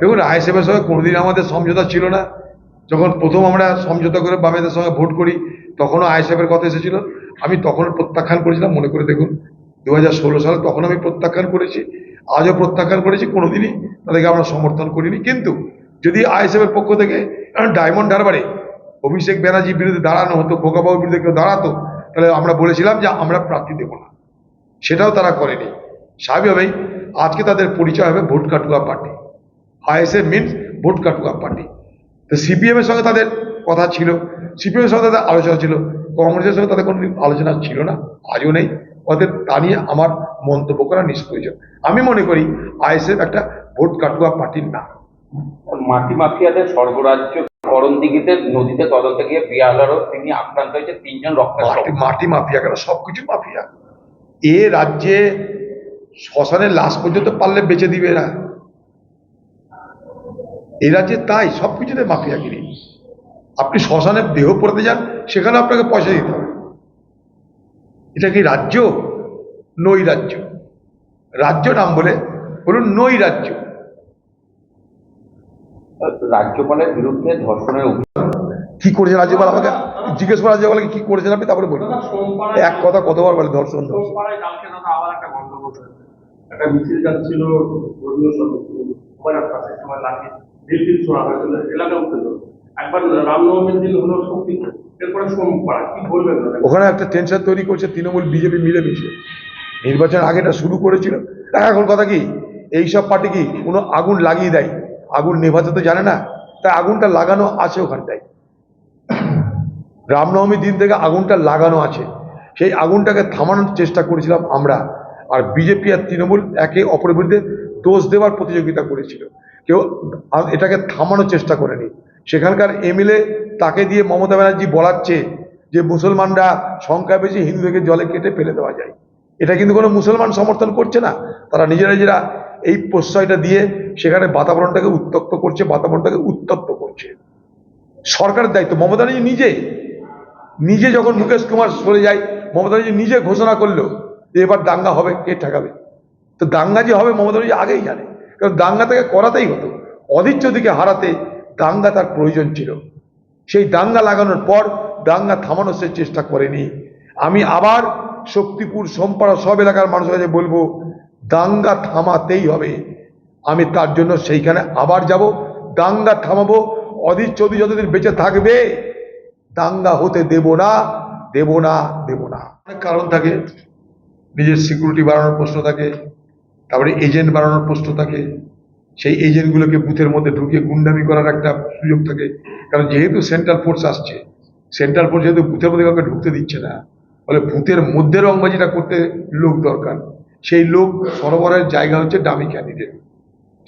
দেখুন, আইএসএফের সঙ্গে কোনোদিন আমাদের সমঝোতা ছিল না। যখন প্রথম আমরা সমঝোতা করে বামেদের সঙ্গে ভোট করি, তখনও আইএসএফের কথা এসেছিল। আমি তখন প্রত্যাখ্যান করেছিলাম, মনে করে দেখুন দু হাজার ষোলো সালে তখন আমি প্রত্যাখ্যান করেছি, আজও প্রত্যাখ্যান করেছি, কোনোদিনই তাদেরকে আমরা সমর্থন করিনি। কিন্তু যদি আইএসএফের পক্ষ থেকে ডায়মন্ড হারবারে অভিষেক ব্যানার্জির বিরুদ্ধে দাঁড়ানো হতো, খোকাবাবুর বিরুদ্ধে কেউ দাঁড়াতো, তাহলে আমরা বলেছিলাম যে আমরা প্রার্থী দেবো না। সেটাও তারা করেনি। স্বাভাবিকভাবেই আজকে তাদের পরিচয় হবে ভোট কাটুয়া পার্টি। আইএসএ মিনস ভোট কাটুয়া পার্টি তো সিপিএমের সঙ্গে তাদের কথা ছিল। সিপিএমের সঙ্গে তাদের আলোচনা ছিল। কংগ্রেসের সঙ্গে তাদের কোনো আলোচনা ছিল না। আজও নেই। ওদের তা নিয়ে আমার মন্তব্য করা নিষ্প্রয়োজন। আমি মনে করি আইএসএফ একটা ভোট কাটুয়া পার্টির না। মাটি মাফিয়াদের স্বর্গরাজ্য করণদিঘিতে নদীতে তদন্তে গিয়ে বিয়ালারও তিনি আক্রান্ত হয়েছে। তিনজন রক্তের মাটি মাটি মাফিয়া কেন? সবকিছু মাফিয়া। এ রাজ্যে শ্মশানের লাশ পর্যন্ত পারলে বেঁচে দিবে না এই রাজ্যে তাই সবকিছুতে মাফিয়াগিরি আপনি শ্মশানে দেহ পড়তে যান সেখানে আপনাকে পয়সা দিতে হবে। এটা কি রাজ্য? নই রাজ্য। রাজ্য নাম বলে বলুন নই রাজ্য। রাজ্যপালের বিরুদ্ধে ধর্ষণের কি করেছেন রাজ্যপাল আমাকে? জিজ্ঞেস করা রাজ্যপালকে কি করেছেন আপনি? তারপরে বলুন। এক কথা কতবার বলে ধর্ষণ একটা মিছিল যাচ্ছিল ঢিল ছোড়া হয়েছিল এলাকা উত্তেজনা একবার রামনবমীর দিন হলো শক্তি এরপরে সোমবার কি বলবেন ওখানে একটা টেনশন তৈরি করছে, তৃণমূল, বিজেপি মিলেমিশে। নির্বাচন আগেটা শুরু করেছিল। এখন কথা কি, এইসব পার্টি কি কোনো আগুন লাগিয়ে দেয়? আগুন নেভাতে তো জানে না। তাই আগুনটা লাগানো আছে ওখানটায়। রামনবমীর দিন থেকে আগুনটা লাগানো আছে। সেই আগুনটাকে থামানোর চেষ্টা করেছিলাম আমরা। আর বিজেপি আর তৃণমূল একে অপরের বিরুদ্ধে দোষ দেওয়ার প্রতিযোগিতা করেছিল। কেউ এটাকে থামানোর চেষ্টা করেনি। সেখানকার এমএলএ তাকে দিয়ে মমতা ব্যানার্জি বলাচ্ছে যে মুসলমানরা সংখ্যা বেশি হিন্দুদেরকে জলে কেটে ফেলে দেওয়া যায়। এটা কিন্তু কোনো মুসলমান সমর্থন করছে না। তারা নিজেরা নিজেরা এই প্রশ্রয়টা দিয়ে সেখানে বাতাবরণটাকে উত্তপ্ত করছে, বাতাবরণটাকে উত্তপ্ত করছে। সরকারের দায়িত্ব। মমতা ব্যানার্জি নিজে নিজে যখন মুকেশ কুমার সরে যায়, মমতা ব্যানার্জি নিজে ঘোষণা করল যে এবার দাঙ্গা হবে, কে ঠেকাবে? তো দাঙ্গা যে হবে মমতা ব্যানার্জি আগেই জানে। কারণ দাঙ্গা তাকে করাতেই হতো। অধীরচদিকে হারাতে দাঙ্গা তার প্রয়োজন ছিল। সেই দাঙ্গা লাগানোর পর দাঙ্গা থামানোর সে চেষ্টা করেনি। আমি আবার শক্তিপুর, সোমপাড়া সব এলাকার মানুষের কাছে বলব, দাঙ্গা থামাতেই হবে। আমি তার জন্য সেইখানে আবার যাব। দাঙ্গা থামাবো। অধীর চৌধুরী যতদিন বেঁচে থাকবে, দাঙ্গা হতে দেব না দেব না দেব না। অনেক কারণ থাকে। নিজের সিকিউরিটি বাড়ানোর প্রশ্ন থাকে। তারপরে এজেন্ট বাড়ানোর প্রশ্ন থাকে। সেই এজেন্টগুলোকে বুথের মধ্যে ঢুকিয়ে গুন্ডামি করার একটা সুযোগ থাকে। কারণ যেহেতু সেন্ট্রাল ফোর্স আসছে সেন্ট্রাল ফোর্স যেহেতু বুথের মধ্যে কাউকে ঢুকতে দিচ্ছে না, ফলে বুথের মধ্যে রংবাজিটা করতে লোক দরকার। সেই লোক সরবরাহের জায়গা হচ্ছে ডামি ক্যান্ডিডেট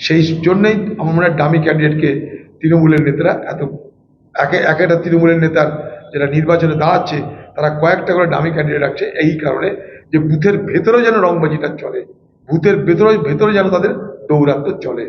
সেই জন্যই আমার মনে হয় ডামি ক্যান্ডিডেটকে তৃণমূলের নেতারা এত, একে এক একটা তৃণমূলের নেতার যারা নির্বাচনে দাঁড়াচ্ছে, তারা কয়েকটা করে ডামি ক্যান্ডিডেট রাখছে। এই কারণে যে বুথের ভেতরেও যেন রংবাজিটা চলে। বুথের ভেতরে ভেতরে যেন তাদের দৌরাত্ম্য চলে।